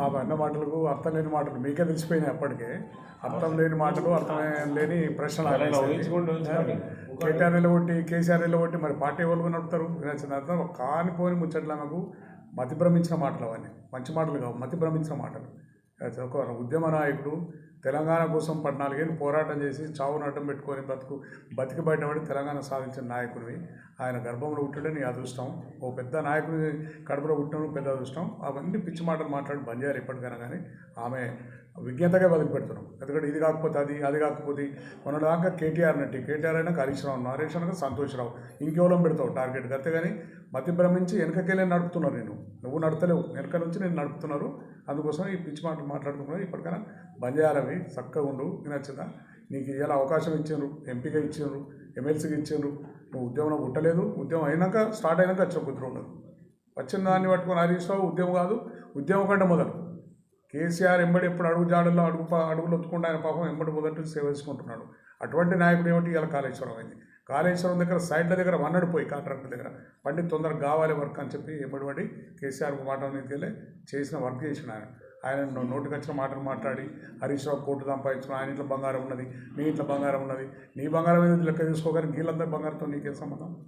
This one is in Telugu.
ఆ అన్న మాటలకు అర్థం లేని మాటలు మీకే తెలిసిపోయినాయి అప్పటికే. అర్థం లేని మాటలు అర్థం లేని ప్రశ్నలు కేటీఆర్ నిలబొట్టి కేసీఆర్ నిలబొట్టి మరి పార్టీ వాళ్ళు నడుపుతారు. వినొచ్చిన అర్థం కానిపోని ముచ్చట్ల నాకు మతి భ్రమించిన మాటలు అవన్నీ. మంచి మాటలు కావు మతి భ్రమించిన మాటలు ఒక ఉద్యమ నాయకుడు తెలంగాణ కోసం పద్నాలుగేళ్ళు పోరాటం చేసి చావును అడ్డం పెట్టుకొని బతుకు బతికి బయటపడి తెలంగాణ సాధించిన నాయకుడివి. ఆయన గర్భంలో పుట్టడే నీ అదృష్టం. ఓ పెద్ద నాయకుడి కడుపులో పుట్టడం పెద్ద అదృష్టం. అవన్నీ పిచ్చి మాటలు మాట్లాడి బంద్ చేయాలి ఎప్పటికైనా కానీ. ఆమె విజ్ఞతగా వదిలిపెడుతున్నాం ఎందుకంటే ఇది కాకపోతే అది అది కాకపోతే మొన్నదాకా కేటీఆర్ నటి కేటీఆర్ అయినా హరీష్రావు నరేష్ అనగా సంతోష్ రావు ఇంకెవరం పెడతావు టార్గెట్ అంతే కానీ మతి భ్రమించి వెనకకెళ్ళి నడుపుతున్నారు నేను. నువ్వు నడతలేవు. వెనక నుంచి నేను నడుపుతున్నారు. అందుకోసం ఈ పిచ్చి మాట మాట్లాడుతున్నారు ఇప్పటికైనా బంద్ చేయాలవి చక్కగా ఉండు. నచ్చిందా? నీకు ఇలా అవకాశం ఇచ్చారు. ఎంపీగా ఇచ్చారు. ఎమ్మెల్సీకి ఇచ్చారు. నువ్వు ఉద్యమంలో పుట్టలేదు. ఉద్యమం అయినాక స్టార్ట్ అయినాక వచ్చావు. కుదురు ఉండదు. వచ్చిన దాన్ని పట్టుకొని హరీష్ రావు ఉద్యమం కాదు. ఉద్యమం కంటే మొదలు. కేసీఆర్ ఎంబడి ఎప్పుడు అడుగు జాడల్లో అడుగు అడుగులు ఒత్తుకుండా ఆయన పాపం ఎంబడి మొదటి సేవ చేసుకుంటున్నాడు అటువంటి నాయకుడు ఏమిటి? ఇలా కాళేశ్వరం అయింది. కాళేశ్వరం దగ్గర సైడ్ల దగ్గర వన్నడు పోయి కాంట్రాక్టర్ దగ్గర. పండి తొందరగా కావాలి వర్క్ అని చెప్పి ఎంబడి పడి కేసీఆర్ మాట తీసుకెళ్ళి చేసిన వర్క్ చేసిన ఆయన. ఆయన నో- నోటికి వచ్చిన మాటలు మాట్లాడి హరీష్ రావు కోర్టు సంపాదించుకుని ఆయన ఇంట్లో బంగారం ఉన్నది నీ ఇంట్లో బంగారం ఉన్నది. నీ బంగారం మీద లెక్క తీసుకోగానే నీళ్ళందరూ బంగారంతో నీకేం సంబంధం?